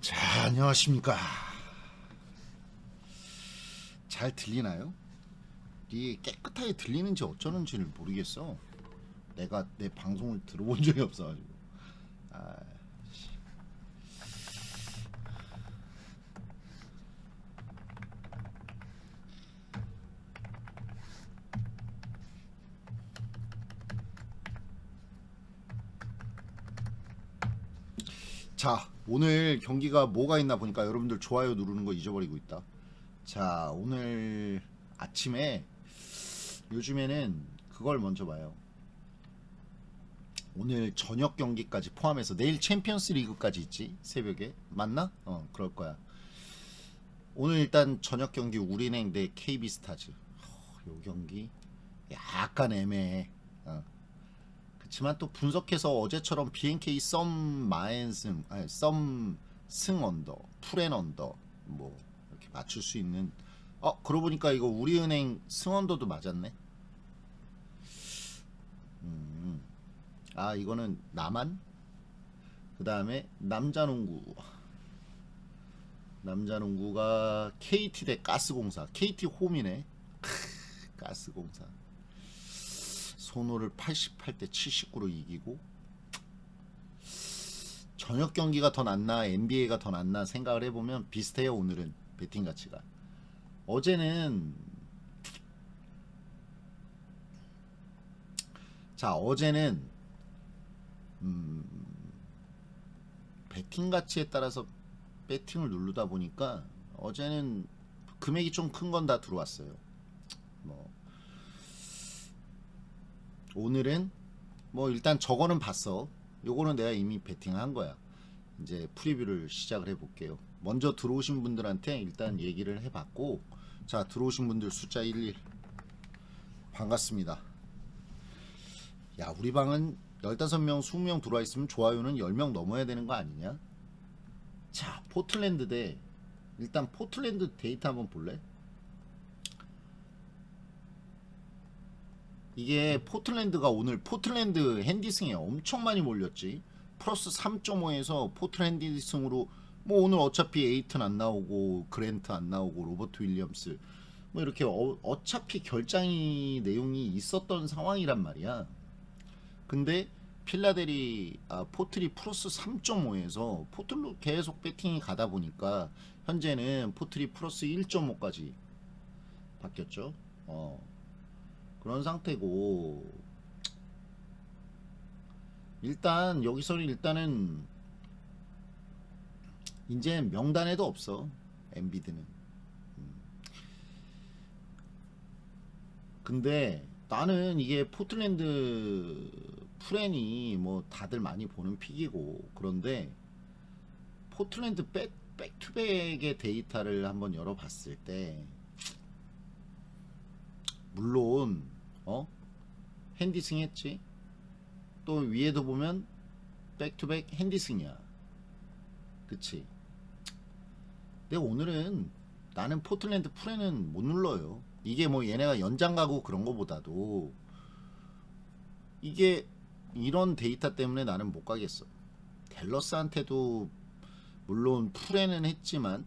자, 안녕하십니까. 잘 들리나요? 이게 깨끗하게 들리는지 어쩌는지를 모르겠어. 내가 내 방송을 들어본 적이 없어가지고. 아, 씨. 자, 오늘 경기가 뭐가 있나 보니까 여러분들 좋아요 누르는 거 잊어버리고 있다. 자, 오늘 아침에 요즘에는 그걸 먼저 봐요. 오늘 저녁 경기까지 포함해서 내일 챔피언스 리그까지 있지 새벽에 맞나? 어 그럴 거야. 오늘 일단 저녁 경기 우리은행 대 KB스타즈. 어, 요 경기 약간 애매해. 어. 그렇지만 또 분석해서 어제처럼 BNK 썸 마엔승 아니 썸 승 언더 풀앤 언더 뭐 이렇게 맞출 수 있는 어 그러고 보니까 이거 우리은행 승 언더도 맞았네 음. 아 이거는 남한 그 다음에 남자농구. 남자농구가 KT 대 가스공사. KT 홈이네. 크, 가스공사. 손호를 88대 79로 이기고 저녁 경기가 더 낫나 NBA가 더 낫나 생각을 해보면 비슷해요 오늘은 베팅 가치가. 어제는 자 어제는 음, 베팅 가치에 따라서 배팅을 누르다 보니까 어제는 금액이 좀 큰 건 다 들어왔어요 뭐 오늘은 뭐 일단 저거는 봤어. 요거는 내가 이미 베팅한 거야. 이제 프리뷰를 시작을 해 볼게요. 먼저 들어오신 분들한테 일단 얘기를 해 봤고, 자 들어오신 분들 숫자 11 반갑습니다. 야 우리 방은 15명, 20명 들어와 있으면 좋아요는 10명 넘어야 되는 거 아니냐? 자 포틀랜드 대 일단 포틀랜드 데이터 한번 볼래? 이게 포틀랜드가 오늘 포틀랜드 핸디승에 엄청 많이 몰렸지. 플러스 3.5에서 포틀 핸디승으로 뭐 오늘 어차피 에이튼 안 나오고 그랜트 안 나오고 로버트 윌리엄스 뭐 이렇게 어, 차피 결장이 내용이 있었던 상황이란 말이야. 근데 필라델이 아, 포틀이 플러스 3.5에서 포틀로 계속 배팅이 가다 보니까 현재는 포틀이 플러스 1.5까지 바뀌었죠. 어. 그런 상태고 일단 여기서는 일단은 이제 명단에도 없어 엔비드는 음. 근데 나는 이게 포틀랜드 프렌이 뭐 다들 많이 보는 픽이고 그런데 포틀랜드 백, 백투백의 데이터를 한번 열어봤을 때 물론 어? 핸디승 했지? 또 위에도 보면 백투백 핸디승이야. 그치? 근데 오늘은 나는 포틀랜드 프레는 못 눌러요. 이게 뭐 얘네가 연장 가고 그런 거보다도 이게 이런 데이터 때문에 나는 못 가겠어 댈러스한테도 물론 프레는 했지만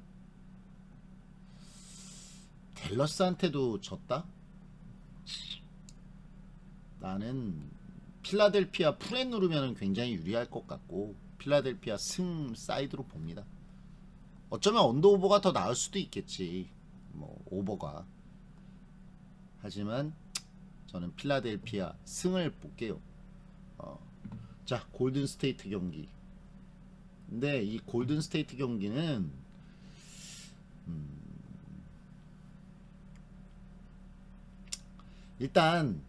댈러스한테도 졌다? 나는 필라델피아 프렌 누르면 굉장히 유리할 것 같고 필라델피아 승 사이드로 봅니다. 어쩌면 언더 오버가 더 나을 수도 있겠지. 뭐 오버가. 하지만 저는 필라델피아 승을 볼게요. 어. 자 골든 스테이트 경기. 근데 이 골든 스테이트 경기는 음, 일단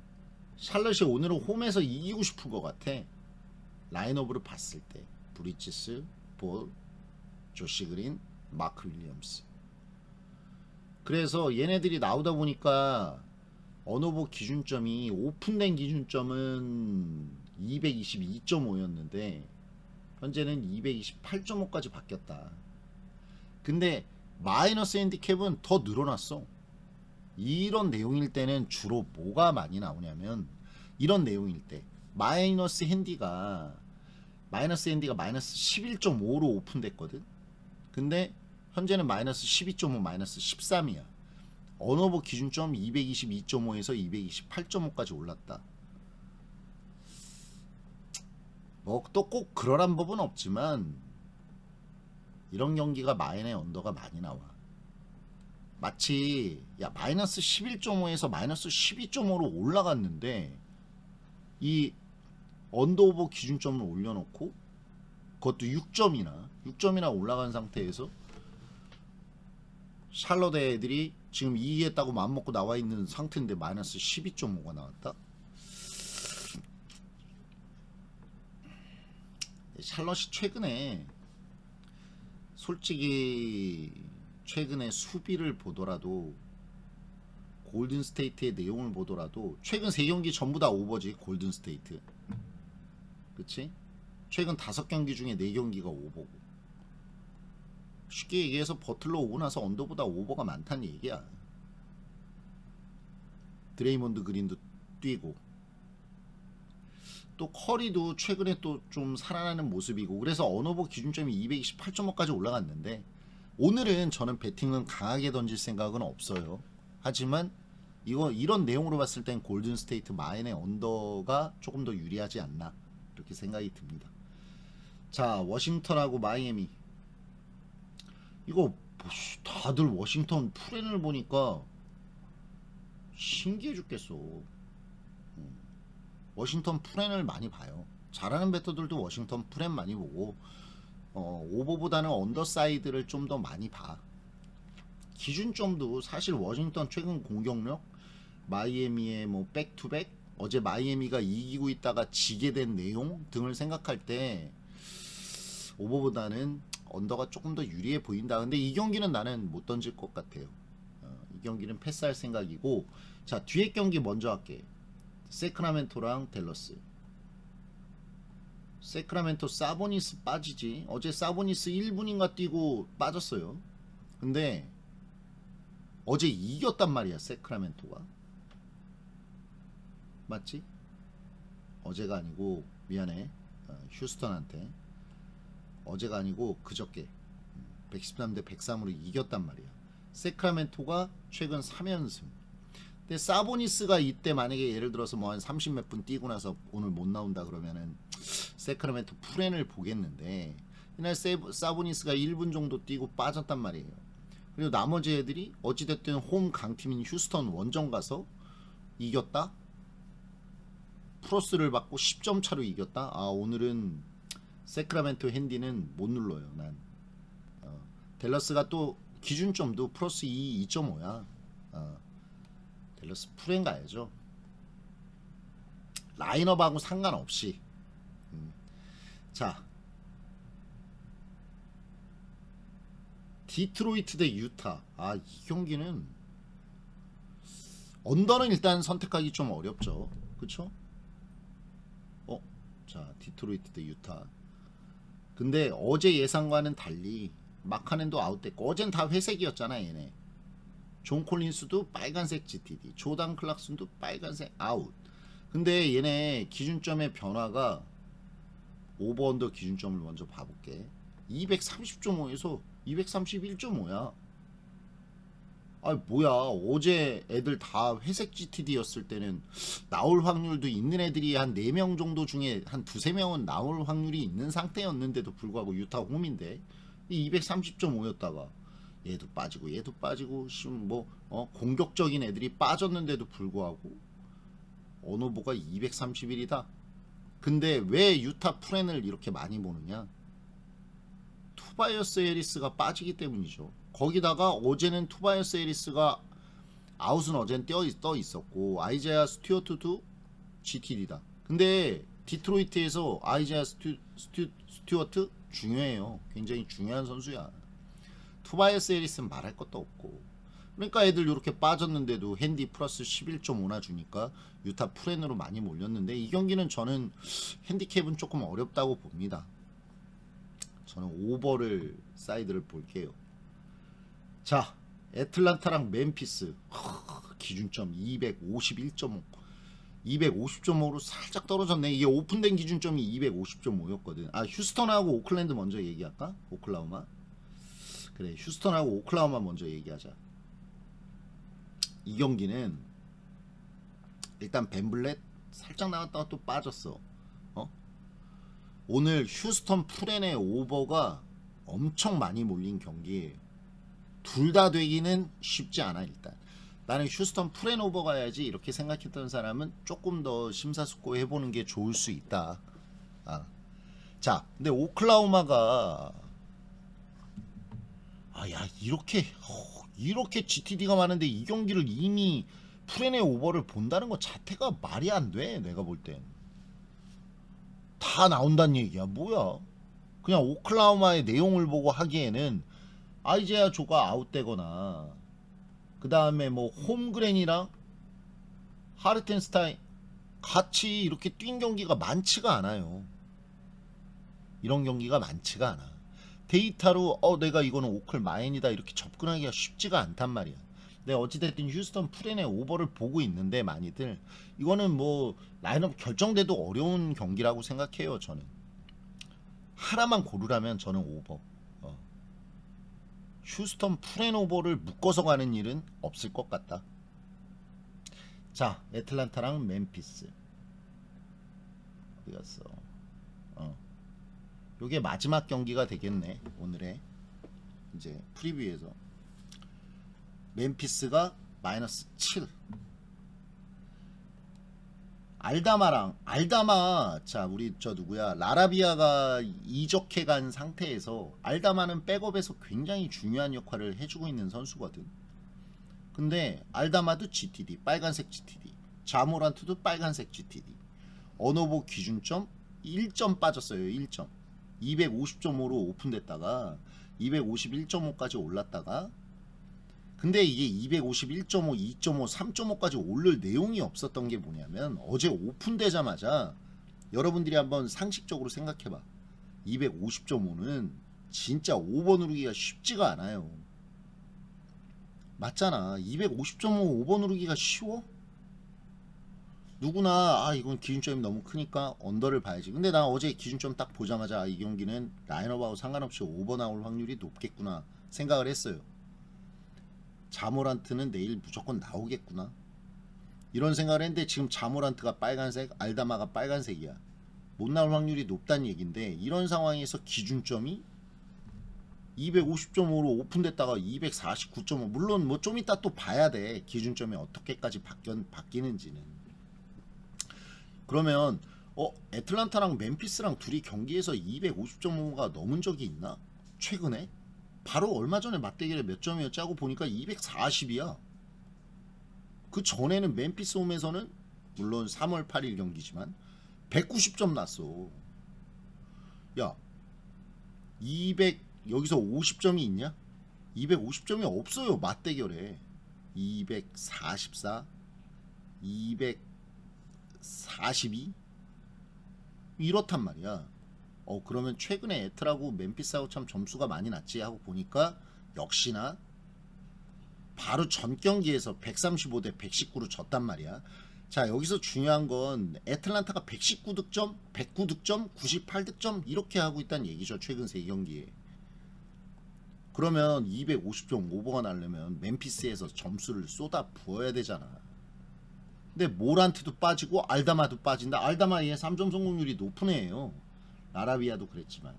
샬럿이 오늘은 홈에서 이기고 싶은 것 같아. 라인업으로 봤을 때 브리치스, 볼, 조시 그린, 마크 윌리엄스. 그래서 얘네들이 나오다 보니까 언어보 기준점이 오픈된 기준점은 222.5였는데 현재는 228.5까지 바뀌었다. 근데 마이너스 핸디캡은 더 늘어났어. 이런 내용일 때는 주로 뭐가 많이 나오냐면 이런 내용일 때 마이너스 핸디가 마이너스 핸디가 마이너스 11.5로 오픈됐거든. 근데 현재는 마이너스 12.5 마이너스 13이야. 언어버 기준점 222.5에서 228.5까지 올랐다. 뭐 또 꼭 그러란 법은 없지만 이런 경기가 마인의 언더가 많이 나와. 마치 야 마이너스 11.5에서 마이너스 12.5로 올라갔는데 이 언더 오버 기준점을 올려놓고 그것도 6점이나 6점이나 올라간 상태에서 샬럿 애들이 지금 이기겠다고 마음먹고 나와 있는 상태인데 마이너스 12.5가 나왔다. 샬럿이 최근에 솔직히 최근에 수비를 보더라도 골든 스테이트의 내용을 보더라도 최근 세 경기 전부 다 오버지 골든 스테이트. 그치? 최근 다섯 경기 중에 네 경기가 오버고. 쉽게 얘기해서 버틀러 오고 나서 언더보다 오버가 많다는 얘기야. 드레이몬드 그린도 뛰고 또 커리도 최근에 또 좀 살아나는 모습이고 그래서 언어버 기준점이 228.5까지 올라갔는데 오늘은 저는 배팅은 강하게 던질 생각은 없어요. 하지만 이거 이런 내용으로 봤을 땐 골든 스테이트 마인의 언더가 조금 더 유리하지 않나 이렇게 생각이 듭니다. 자 워싱턴하고 마이애미 이거 다들 워싱턴 프렌을 보니까 신기해 죽겠어. 음. 워싱턴 프렌을 많이 봐요. 잘하는 배터들도 워싱턴 프렌 많이 보고 어, 오버보다는 언더사이드를 좀 더 많이 봐. 기준점도 사실 워싱턴 최근 공격력 마이애미의 뭐 백투백 어제 마이애미가 이기고 있다가 지게 된 내용 등을 생각할 때 오버보다는 언더가 조금 더 유리해 보인다. 근데 이 경기는 나는 못 던질 것 같아요. 어, 이 경기는 패스할 생각이고 자 뒤에 경기 먼저 할게. 세크라멘토랑 델러스. 세크라멘토 사보니스 빠지지. 어제 사보니스 1분인가 뛰고 빠졌어요. 근데 어제 이겼단 말이야 세크라멘토가. 맞지? 어제가 아니고 미안해. 어, 휴스턴한테. 어제가 아니고 그저께 113대 103으로 이겼단 말이야. 세크라멘토가 최근 3연승. 근데 사보니스가 이때 만약에 예를 들어서 뭐 한 30 몇 분 뛰고 나서 오늘 못 나온다 그러면은 세크라멘토 프렌을 보겠는데 이날 세, 사보니스가 1분 정도 뛰고 빠졌단 말이에요. 그리고 나머지 애들이 어찌됐든 홈 강팀인 휴스턴 원정 가서 이겼다? 프로스를 받고 10점 차로 이겼다? 아 오늘은 세크라멘토 핸디는 못 눌러요 난 어, 델러스가 또 기준점도 플러스 2 2.5야 어, 델러스 프렌 가야죠 라인업하고 상관없이 음. 자 디트로이트 대 유타 아 이 경기는 언더는 일단 선택하기 좀 어렵죠 그쵸? 어? 자 디트로이트 대 유타 근데 어제 예상과는 달리 마카넨도 아웃됐고 어젠 다 회색이었잖아 얘네 존 콜린스도 빨간색 GTD 조단 클락슨도 빨간색 아웃. 근데 얘네 기준점의 변화가 오버 언더 기준점을 먼저 봐볼게. 230.5에서 231.5야. 아 뭐야. 어제 애들 다 회색 GTD였을 때는 나올 확률도 있는 애들이 한 4명 정도 중에 한 두세 명은 나올 확률이 있는 상태였는데도 불구하고 유타 홈인데. 이 230.5였다가 얘도 빠지고 얘도 빠지고 지금 뭐 어, 공격적인 애들이 빠졌는데도 불구하고 언어보가 231이다 근데 왜 유타 프렌을 이렇게 많이 보느냐 투바이어스 에리스가 빠지기 때문이죠. 거기다가 어제는 투바이어스 에리스가 아웃은 어젠 떠, 있었고 아이자야 스튜어트도 GTD다. 근데 디트로이트에서 아이자야 스튜, 스튜, 스튜어트 중요해요. 굉장히 중요한 선수야. 투바이어스 에리스는 말할 것도 없고 그러니까 애들 이렇게 빠졌는데도 핸디 플러스 11.5나 주니까 유타 프렌으로 많이 몰렸는데 이 경기는 저는 핸디캡은 조금 어렵다고 봅니다. 저는 오버를 사이드를 볼게요. 자, 애틀란타랑 멤피스 하, 기준점 251.5 250.5로 살짝 떨어졌네. 이게 오픈된 기준점이 250.5였거든. 아, 휴스턴하고 오클랜드 먼저 얘기할까? 오클라호마. 그래, 휴스턴하고 오클라호마 먼저 얘기하자. 이 경기는 일단 벤블렛 살짝 나갔다가 또 빠졌어. 어? 오늘 휴스턴 프렌의 오버가 엄청 많이 몰린 경기예요. 둘 다 되기는 쉽지 않아 일단. 나는 휴스턴 프렌 오버 가야지 이렇게 생각했던 사람은 조금 더 심사숙고 해보는 게 좋을 수 있다. 아. 자, 근데 오클라호마가 아야 이렇게 어, 이렇게 GTD가 많은데 이 경기를 이미 프렌의 오버를 본다는 것 자체가 말이 안 돼. 내가 볼 땐. 다 나온다는 얘기야. 뭐야? 그냥 오클라호마의 내용을 보고 하기에는 아이제아 조가 아웃되거나 그 다음에 뭐 홈그랜이랑 하르텐스타인 같이 이렇게 뛴 경기가 많지가 않아요. 이런 경기가 많지가 않아. 데이터로 어 내가 이거는 오클 마인이다 이렇게 접근하기가 쉽지가 않단 말이야. 네 어찌됐든 휴스턴 프렌의 오버를 보고 있는데 많이들 이거는 뭐 라인업 결정돼도 어려운 경기라고 생각해요 저는. 하나만 고르라면 저는 오버. 어. 휴스턴 프렌 오버를 묶어서 가는 일은 없을 것 같다. 자, 애틀란타랑 멤피스. 어디 갔어? 어. 요게 마지막 경기가 되겠네. 오늘의 이제 프리뷰에서 멤피스가 마이너스 7. 알다마랑 알다마 자 우리 저 누구야 라라비아가 이적해 간 상태에서 알다마는 백업에서 굉장히 중요한 역할을 해주고 있는 선수거든. 근데 알다마도 GTD 빨간색 GTD 자모란트도 빨간색 GTD 어노보 기준점 1점 빠졌어요 1점 250.5로 오픈됐다가 251.5까지 올랐다가 근데 이게 251.5, 2.5, 3.5까지 오를 내용이 없었던 게 뭐냐면 어제 오픈되자마자 여러분들이 한번 상식적으로 생각해봐. 250.5는 진짜 5번 누르기가 쉽지가 않아요. 맞잖아. 250.5 5번 누르기가 쉬워? 누구나 아 이건 기준점이 너무 크니까 언더를 봐야지. 근데 나 어제 기준점 딱 보자마자 아, 이 경기는 라인업하고 상관없이 5번 나올 확률이 높겠구나 생각을 했어요. 자모란트는 내일 무조건 나오겠구나. 이런 생각을 했는데 지금 자모란트가 빨간색, 알다마가 빨간색이야. 못 나올 확률이 높다는 얘긴데 이런 상황에서 기준점이 250.5로 오픈됐다가 249.5 물론 뭐 좀 이따 또 봐야 돼 기준점이 어떻게까지 바뀌, 바뀌는지는 그러면 어 애틀란타랑 멤피스랑 둘이 경기에서 250.5가 넘은 적이 있나 최근에 바로 얼마 전에 맞대결에 몇 점이었지 하고 보니까 240이야. 그 전에는 멤피스 홈에서는 물론 3월 8일 경기지만 190점 났어. 야, 200 여기서 50점이 있냐? 250점이 없어요 맞대결에. 244, 242 이렇단 말이야. 어 그러면 최근에 에트라고 멤피스하고 참 점수가 많이 났지 하고 보니까 역시나 바로 전 경기에서 135 대 119로 졌단 말이야. 자 여기서 중요한 건 애틀란타가 119득점, 109득점, 98득점 이렇게 하고 있다는 얘기죠 최근 세 경기에. 그러면 250점 오버가 나려면 멤피스에서 점수를 쏟아 부어야 되잖아. 근데 모란트도 빠지고 알다마도 빠진다. 알다마 얘 3점 성공률이 높은 애예요. 아라비아도 그랬지만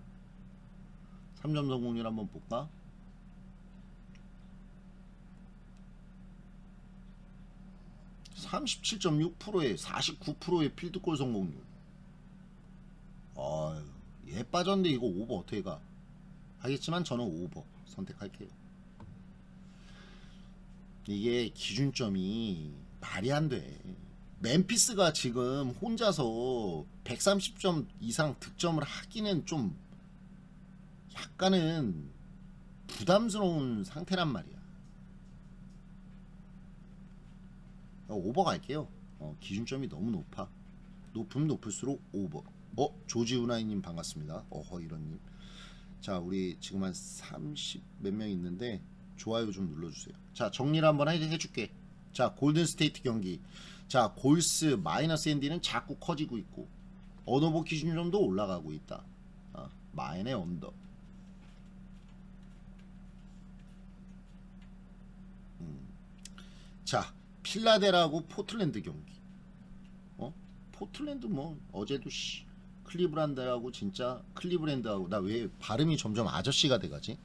3점 성공률 한번 볼까? (37.6%에) (49%의) 필드골 성공률 아유 얘 빠졌는데 이거 오버 어떻게 가 하겠지만 저는 오버 선택할게요 이게 기준점이 말이 안 돼 멤피스가 지금 혼자서 130점 이상 득점을 하기는 좀 약간은 부담스러운 상태란 말이야. 오버 갈게요. 어, 기준점이 너무 높아. 높으면 높을수록 오버. 어 조지 우나이님 반갑습니다. 어허 이런님. 자 우리 지금 한 30 몇 명 있는데 좋아요 좀 눌러주세요. 자 정리를 한번 해, 해줄게. 자 골든 스테이트 경기. 자 골스 마이너스 앤디는 자꾸 커지고 있고 언어보 기준점도 올라가고 있다. 아, 마인의 언더. 음. 자 필라델하고 포틀랜드 경기. 어? 포틀랜드 뭐 어제도 씨 클리브란드하고 진짜 클리브랜드하고 나 왜 발음이 점점 아저씨가 돼가지?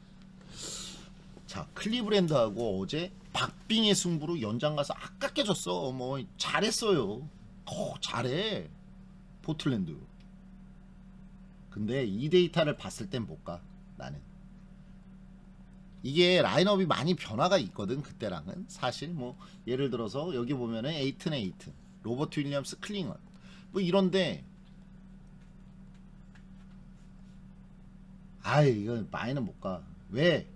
자 클리브랜드하고 어제 박 빙의 승부로 연장 가서 아깝게 졌어. 뭐 잘했어요. 어 잘해 포틀랜드. 근데 이 데이터를 봤을 땐 못 가. 나는. 이게 라인업이 많이 변화가 있거든 그때랑은 사실 뭐 예를 들어서 여기 보면은 에이튼 에이튼 로버트 윌리엄스 클링언 뭐 이런데 아이 이거 많이는 못가 왜?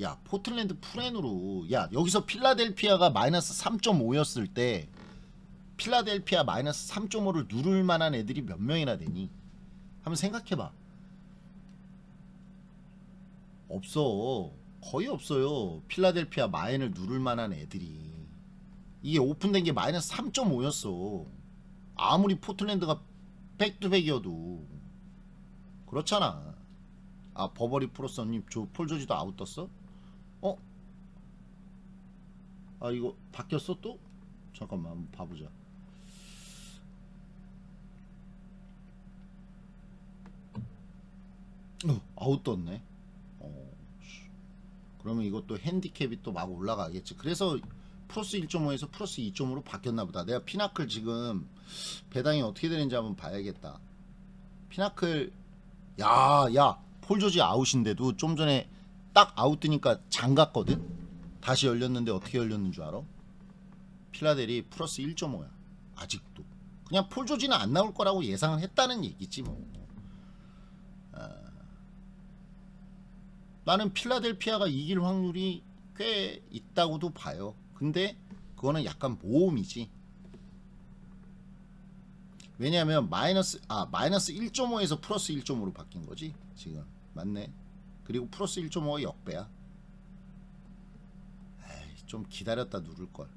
야 포틀랜드 프렌으로 야 여기서 필라델피아가 마이너스 3.5였을 때 필라델피아 마이너스 3.5를 누를 만한 애들이 몇 명이나 되니? 한번 생각해봐. 없어. 거의 없어요. 필라델피아 마인을 누를 만한 애들이. 이게 오픈된 게 마이너스 3.5였어. 아무리 포틀랜드가 백투백이어도. 그렇잖아. 아, 버버리 프로서님, 저 폴조지도 아웃 떴어? 어? 아, 이거 바뀌었어 또? 잠깐만, 한번 봐보자. 어, 아웃 떴네. 어, 씨. 그러면 이것도 핸디캡이 또 막 올라가겠지. 그래서 플러스 1.5에서 플러스 2.5로 바뀌었나 보다. 내가 피나클 지금 배당이 어떻게 되는지 한번 봐야겠다. 피나클 야, 야, 폴조지 아웃인데도 좀 전에 딱 아웃 뜨니까 잠갔거든. 다시 열렸는데 어떻게 열렸는 줄 알아? 필라델이 플러스 1.5야. 아직도. 그냥 폴 조지는 안 나올 거라고 예상을 했다는 얘기지 뭐. 나는 필라델피아가 이길 확률이 꽤 있다고도 봐요. 근데 그거는 약간 모험이지. 왜냐하면 마이너스 아 마이너스 1.5에서 플러스 1.5로 바뀐 거지 지금 맞네. 그리고 플러스 1.5가 역배야. 좀 기다렸다 누를 걸.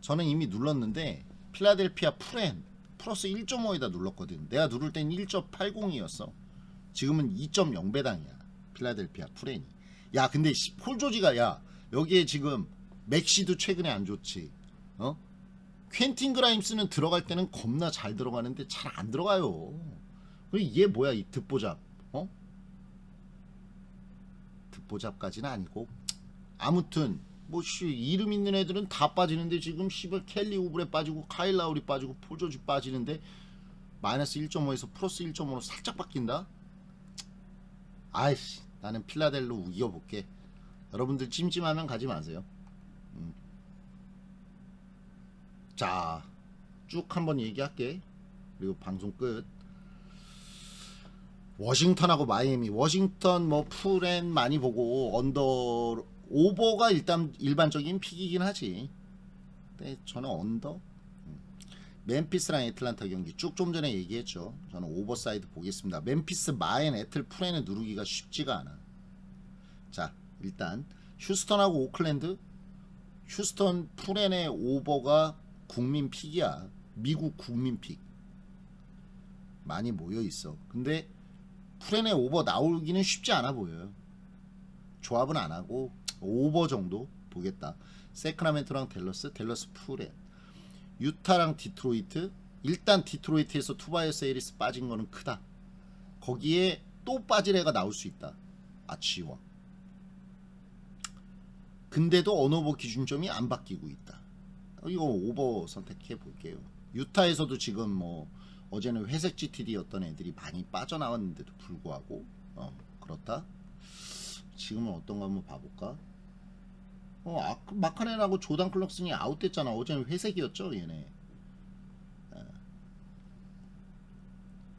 저는 이미 눌렀는데 필라델피아 프렌 플러스 1.5에다 눌렀거든. 내가 누를 땐 1.80이었어. 지금은 2.0배당이야. 필라델피아 프렌이. 야 근데 씨, 폴 조지가 야 여기에 지금 맥시도 최근에 안 좋지. 어? 퀸틴 그라임스는 들어갈 때는 겁나 잘 들어가는데 잘 안 들어가요. 그리고 얘 뭐야 이 듣보잡? 어? 듣보잡까지는 아니고 아무튼 뭐씨 이름 있는 애들은 다 빠지는데 지금 씨발 켈리 우브레 빠지고 카일 라우리 빠지고 폴 조지 빠지는데 마이너스 1.5에서 플러스 1.5로 살짝 바뀐다. 아이씨 나는 필라델로 이겨볼게. 여러분들 찜찜하면 가지 마세요. 음. 자 쭉 한번 얘기할게. 그리고 방송 끝. 워싱턴하고 마이애미. 워싱턴 뭐 풀앤 많이 보고 언더 오버가 일단 일반적인 픽이긴 하지 근데 저는 언더 멤피스랑 애틀란타 경기 쭉 좀 전에 얘기했죠. 저는 오버사이드 보겠습니다. 멤피스 마엔 애틀 프렌을 누르기가 쉽지가 않아. 자 일단 휴스턴하고 오클랜드 휴스턴 프렌의 오버가 국민 픽이야. 미국 국민 픽. 많이 모여 있어. 근데 프렌의 오버 나오기는 쉽지 않아 보여요. 조합은 안 하고 오버 정도 보겠다. 세크라멘토랑 델러스, 델러스 프렌. 유타랑 디트로이트. 일단 디트로이트에서 투바이어스 에리스 빠진 거는 크다. 거기에 또 빠질 애가 나올 수 있다. 아치원 근데도 언어버 기준점이 안 바뀌고 있다. 어, 이거 오버 선택해 볼게요. 유타에서도 지금 뭐 어제는 회색 GTD였던 애들이 많이 빠져나왔는데도 불구하고 어 그렇다 지금은 어떤가 한번 봐볼까 어, 아, 마카넨하고 조단 클럭슨이 아웃됐잖아. 어제는 회색이었죠, 얘네. 예.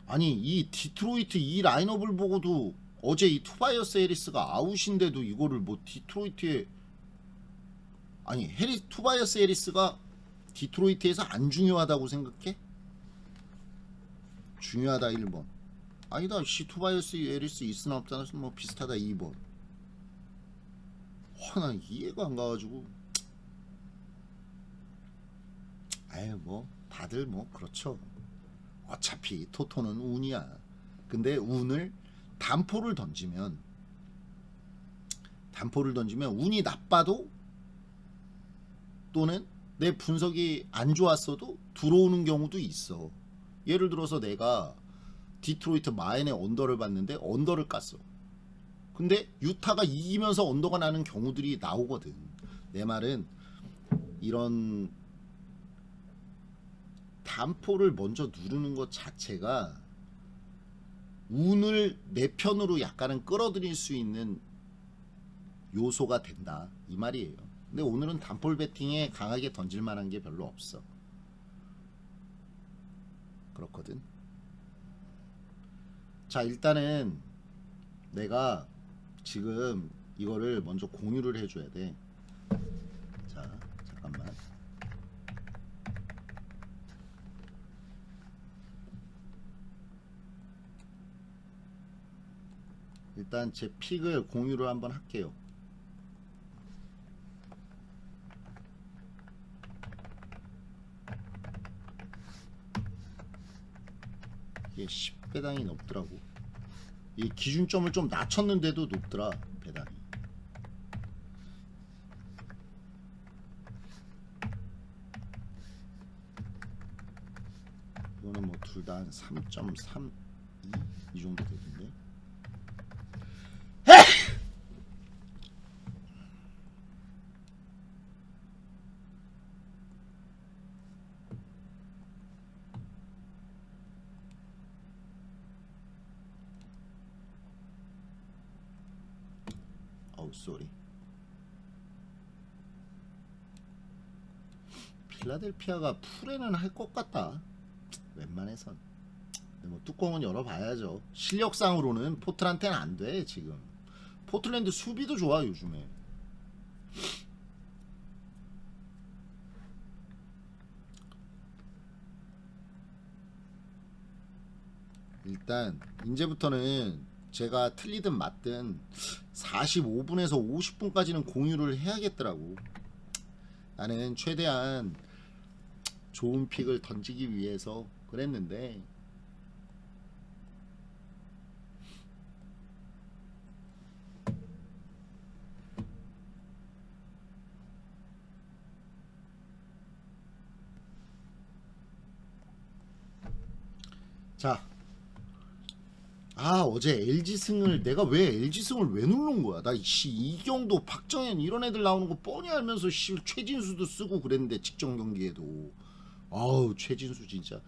아니, 이 디트로이트 이 라인업을 보고도 어제 이 투바이어스 해리스가 아웃인데도 이거를 뭐 디트로이트에 아니, 해리 투바이어스 해리스가 디트로이트에서 안 중요하다고 생각해? 중요하다 1번 아니다 씨 투바이어스 에리스 있으나 없잖아 뭐 비슷하다 2번 와나 이해가 안 가가지고 아유 뭐 다들 뭐 그렇죠 어차피 토토는 운이야 근데 운을 단포를 던지면 단포를 던지면 운이 나빠도 또는 내 분석이 안 좋았어도 들어오는 경우도 있어. 예를 들어서 내가 디트로이트 마인의 언더를 봤는데 언더를 깠어. 근데 유타가 이기면서 언더가 나는 경우들이 나오거든. 내 말은 이런 단포를 먼저 누르는 것 자체가 운을 내 편으로 약간은 끌어들일 수 있는 요소가 된다 이 말이에요. 근데 오늘은 단폴 배팅에 강하게 던질 만한 게 별로 없어. 그렇거든. 자 일단은 내가 지금 이거를 먼저 공유를 해줘야 돼. 자 잠깐만. 일단 제 픽을 공유를 한번 할게요. 이게 10배당이 높더라고. 이 기준점을 좀 낮췄는데도 높더라 배당이. 이거는 뭐 둘 다 한 3.32 이 정도 되던데. 어우 쏘리. 필라델피아가 풀에는 할 것 같다. 웬만해선. 뭐 뚜껑은 열어봐야죠. 실력상으로는 포틀한테는 안 돼 지금. 포틀랜드 수비도 좋아 요즘에. 일단 이제부터는 제가 틀리든 맞든 45분에서 50분까지는 공유를 해야겠더라고. 나는 최대한 좋은 픽을 던지기 위해서 그랬는데 자 아 어제 LG 승을 내가 왜 LG 승을 왜 누른 거야? 나씨 이경도 박정현 이런 애들 나오는 거 뻔히 알면서 씨 최진수도 쓰고 그랬는데 직전 경기에도 아우 최진수 진짜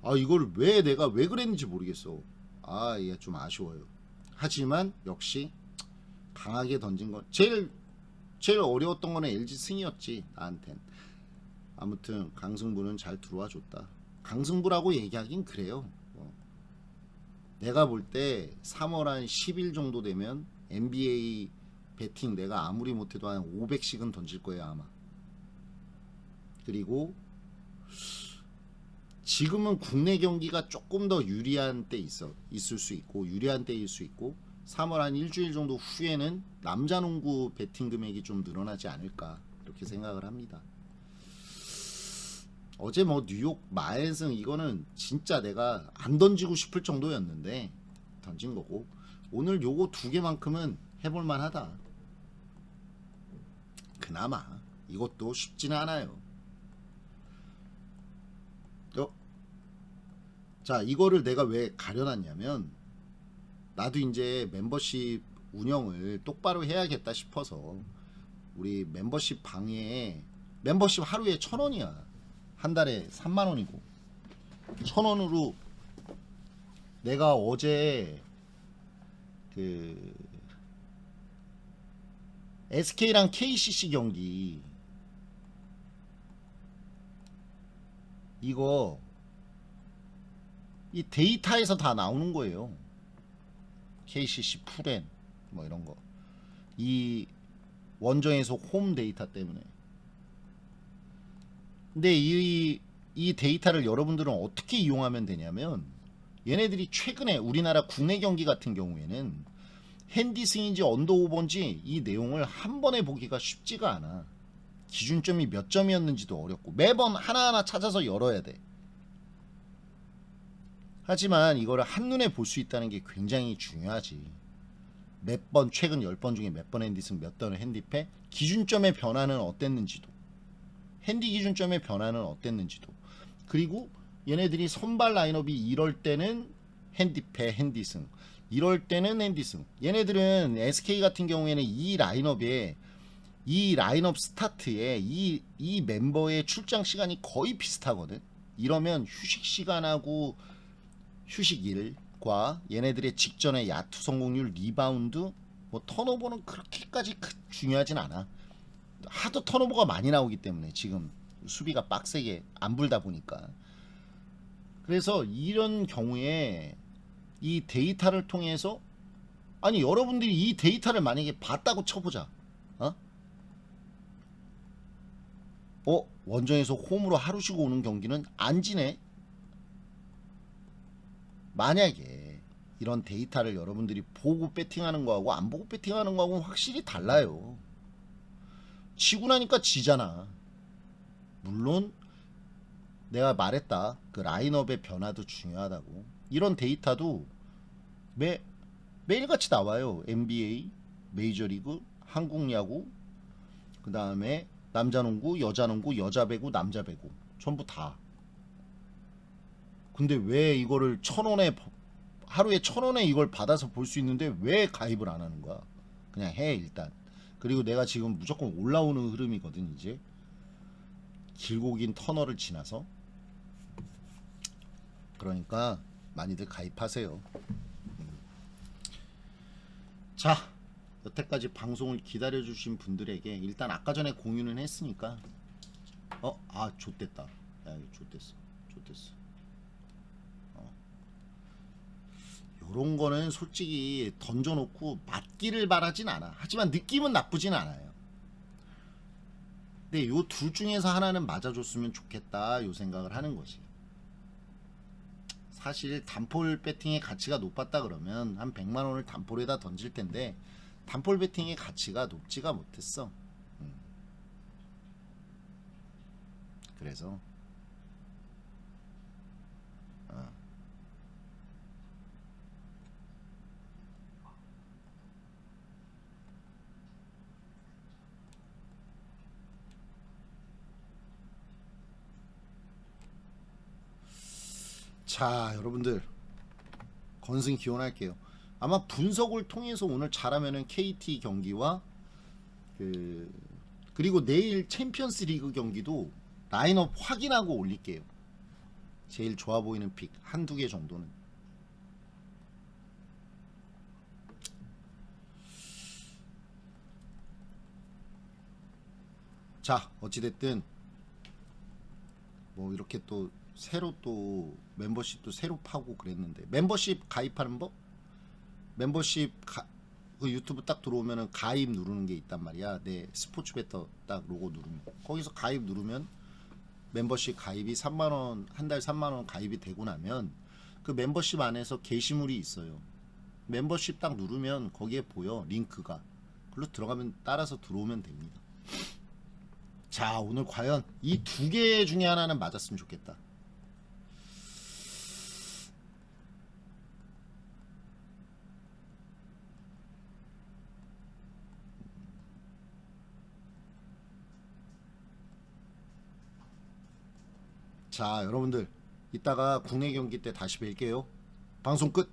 아 이걸 왜 내가 왜 그랬는지 모르겠어. 아 이게 좀 아쉬워요. 하지만 역시 강하게 던진 건 제일 제일 어려웠던 거는 LG 승이었지 나한텐. 아무튼 강승부는 잘 들어와 줬다. 강승부라고 얘기하긴 그래요. 뭐. 내가 볼 때 3월 한 10일 정도 되면 NBA 배팅 내가 아무리 못해도 한 500씩은 던질 거예요 아마. 그리고 지금은 국내 경기가 조금 더 유리한 때 있어 있을 수 있고 유리한 때일 수 있고 3월 한 일주일 정도 후에는 남자 농구 배팅 금액이 좀 늘어나지 않을까 이렇게 생각을 합니다. 어제 뭐 뉴욕 마앤승 이거는 진짜 내가 안 던지고 싶을 정도였는데 던진 거고 오늘 요거 두 개만큼은 해볼 만 하다. 그나마 이것도 쉽지는 않아요. 어? 자 이거를 내가 왜 가려놨냐면 나도 이제 멤버십 운영을 똑바로 해야겠다 싶어서 우리 멤버십 방에 멤버십 하루에 천 원이야. 한 달에 3만 원이고 천 원으로 내가 어제 그 SK랑 KCC 경기 이거 이 데이터에서 다 나오는 거예요. KCC 풀엔 뭐 이런 거. 이 원정에서 홈 데이터 때문에 근데 이, 이 데이터를 여러분들은 어떻게 이용하면 되냐면 얘네들이 최근에 우리나라 국내 경기 같은 경우에는 핸디승인지 언더오버인지 이 내용을 한 번에 보기가 쉽지가 않아. 기준점이 몇 점이었는지도 어렵고 매번 하나하나 찾아서 열어야 돼. 하지만 이거를 한눈에 볼 수 있다는 게 굉장히 중요하지. 몇 번 최근 10번 중에 몇 번 핸디승 몇 번을 핸디패 기준점의 변화는 어땠는지도 핸디 기준점의 변화는 어땠는지도. 그리고 얘네들이 선발 라인업이 이럴 때는 핸디패 핸디승. 이럴 때는 핸디승. 얘네들은 SK 같은 경우에는 이 라인업에 이 라인업 스타트에 이, 이 멤버의 출장 시간이 거의 비슷하거든. 이러면 휴식 시간하고 휴식 일과 얘네들의 직전의 야투 성공률 리바운드 뭐 턴오버는 그렇게까지 크- 중요하진 않아 하도 턴오버가 많이 나오기 때문에 지금 수비가 빡세게 안 불다 보니까 그래서 이런 경우에 이 데이터를 통해서 아니 여러분들이 이 데이터를 만약에 봤다고 쳐보자 어? 어 원정에서 홈으로 하루 쉬고 오는 경기는 안 지네 만약에 이런 데이터를 여러분들이 보고 배팅하는 거하고 안 보고 배팅하는 거하고는 확실히 달라요. 치고 나니까 지잖아. 물론 내가 말했다. 그 라인업의 변화도 중요하다고. 이런 데이터도 매 매일같이 나와요. NBA, 메이저리그, 한국 야구, 그 다음에 남자 농구, 여자 농구, 여자 배구, 남자 배구 전부 다. 근데 왜 이거를 천 원에 하루에 천 원에 이걸 받아서 볼 수 있는데 왜 가입을 안 하는 거야? 그냥 해 일단. 그리고 내가 지금 무조건 올라오는 흐름이거든 이제. 길고 긴 터널을 지나서. 그러니까 많이들 가입하세요. 음. 자, 여태까지 방송을 기다려주신 분들에게 일단 아까 전에 공유는 했으니까 어? 아 좆됐다 야 이거 좆됐어 좆됐어 요런 거는 솔직히 던져놓고 맞기를 바라진 않아 하지만 느낌은 나쁘진 않아요 근데 요 둘 중에서 하나는 맞아줬으면 좋겠다 요 생각을 하는 거지 사실 단폴 배팅의 가치가 높았다 그러면 한 100만 원을 단폴에다 던질 텐데 단폴 배팅의 가치가 높지가 못했어. 음. 그래서 자 여러분들 건승 기원할게요. 아마 분석을 통해서 오늘 잘하면은 KT 경기와 그 그리고 내일 챔피언스 리그 경기도 라인업 확인하고 올릴게요. 제일 좋아 보이는 픽 한두 개 정도는. 자, 어찌됐든 뭐 이렇게 또 새로 또 멤버십도 새로 파고 그랬는데 멤버십 가입하는 법? 멤버십 가, 그 유튜브 딱 들어오면은 가입 누르는 게 있단 말이야. 내 스포츠 베터 딱 로고 누르면 거기서 가입 누르면 멤버십 가입이 3만 원 한 달 3만 원 가입이 되고 나면 그 멤버십 안에서 게시물이 있어요. 멤버십 딱 누르면 거기에 보여 링크가. 그걸로 들어가면 따라서 들어오면 됩니다. 자 오늘 과연 이 두 개 중에 하나는 맞았으면 좋겠다. 자 여러분들 이따가 국내 경기 때 다시 뵐게요. 방송 끝.